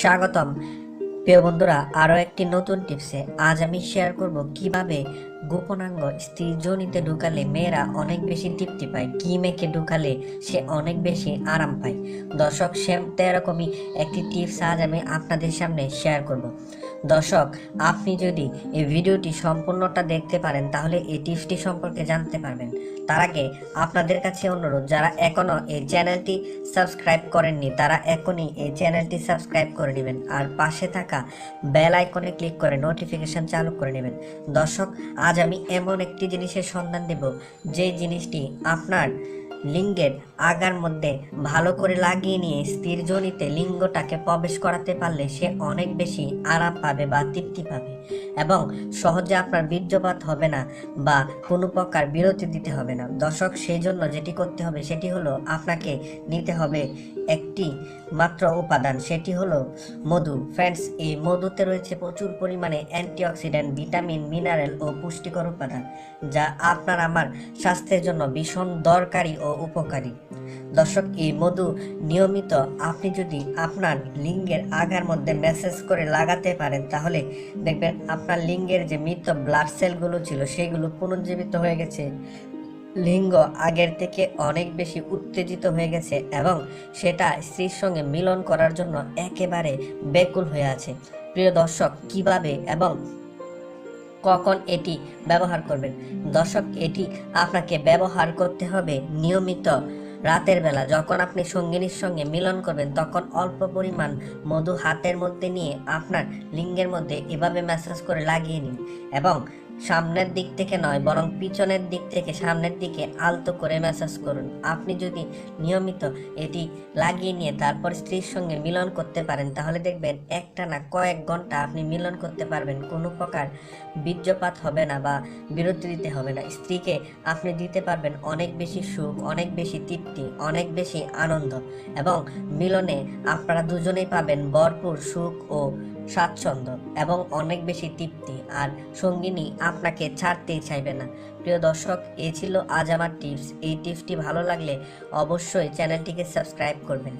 স্বাগতম। প্রিয় বন্ধুরা, আরও একটি নতুন টিপসে আজ আমি শেয়ার করব কীভাবে গোপনাঙ্গ স্ত্রী জনিতে ঢুকালে মেয়েরা অনেক বেশি তৃপ্তি পায়, কি মেয়েকে ঢুকালে সে অনেক বেশি আরাম পায়। দর্শক, সেম এরকমই একটি টিপস আজ আমি আপনাদের সামনে শেয়ার করব। দর্শক, আপনি যদি এই ভিডিওটি সম্পূর্ণটা দেখতে পারেন, তাহলে এই টিপসটি সম্পর্কে জানতে পারবেন। তার আগে আপনাদের কাছে অনুরোধ, যারা এখনও এই চ্যানেলটি সাবস্ক্রাইব করেননি, তারা এখনই এই চ্যানেলটি সাবস্ক্রাইব করে নেবেন আর পাশে থাকা বেল আইকনে ক্লিক করে নোটিফিকেশন চালু করে নেবেন। দর্শক, আজ আমি এমন একটি জিনিসের সন্ধান দেব, যে জিনিসটি আপনার লিঙ্গের আগার মধ্যে ভালো করে লাগিয়ে নিয়ে স্থির জনিতে লিঙ্গটাকে প্রবেশ করাতে পারলে সে অনেক বেশি আরাম পাবে বা তৃপ্তি পাবে এবং সহজে আপনার বীর্যপাত হবে না বা কোনো প্রকার বিরতি দিতে হবে না। দর্শক, সেই জন্য যেটি করতে হবে, সেটি হলো আপনাকে নিতে হবে একটি মাত্র উপাদান, সেটি হলো মধু। ফ্রেন্ডস, এই মধুতে রয়েছে প্রচুর পরিমাণে অ্যান্টিঅক্সিডেন্ট, ভিটামিন, মিনারেল ও পুষ্টিকর উপাদান, যা আপনার আমার স্বাস্থ্যের জন্য ভীষণ দরকারি ও উপকারী। দর্শক, এই মধু নিয়মিত আপনি যদি আপনার লিঙ্গের আগার মধ্যে মেসেজ করে লাগাতে পারেন, তাহলে দেখবেন আপনার লিঙ্গের যে মৃত ব্লাড সেলগুলো ছিল, সেগুলো পুনর্জীবিত হয়ে গেছে। লিঙ্গ আগের থেকে অনেক বেশি উত্তেজিত হয়ে গেছে এবং সেটা স্ত্রীর সঙ্গে মিলন করার জন্য একেবারে ব্যাকুল হয়ে আছে। প্রিয় দর্শক, কীভাবে এবং কখন এটি ব্যবহার করবেন? দর্শক, এটি আপনাকে ব্যবহার করতে হবে নিয়মিত রাতের বেলা। যখন আপনি সঙ্গিনীর সঙ্গে মিলন করবেন, তখন অল্প পরিমাণ মধু হাতের মধ্যে নিয়ে আপনার লিঙ্গের মধ্যে এভাবে ম্যাসাজ করে লাগিয়ে নিন এবং সামনের দিক থেকে নয়, বরং পিছনের দিক থেকে, সামনের দিকে আলতো করে ম্যাসাজ করুন। আপনি যদি নিয়মিত এটি লাগিয়ে নিয়ে তারপর স্ত্রীর সঙ্গে মিলন করতে পারেন, তাহলে দেখবেন একটা না কয়েক ঘণ্টা আপনি মিলন করতে পারবেন। কোনো প্রকার বীর্যপাত হবে না বা বিরতি দিতে হবে না। স্ত্রীকে আপনি দিতে পারবেন অনেক বেশি সুখ, অনেক বেশি তৃপ্তি, অনেক বেশি আনন্দ এবং মিলনে আপনারা দুজনেই পাবেন ভরপুর সুখ ও স্বাচ্ছন্দ্য এবং অনেক বেশি তৃপ্তি আর সঙ্গিনী আপনাকে ছাড়তেই চাইবে না। প্রিয় দর্শক, এ ছিল আজ আমার টিপস এই টিপসটি ভালো লাগলে অবশ্যই চ্যানেলটিকে সাবস্ক্রাইব করবেন।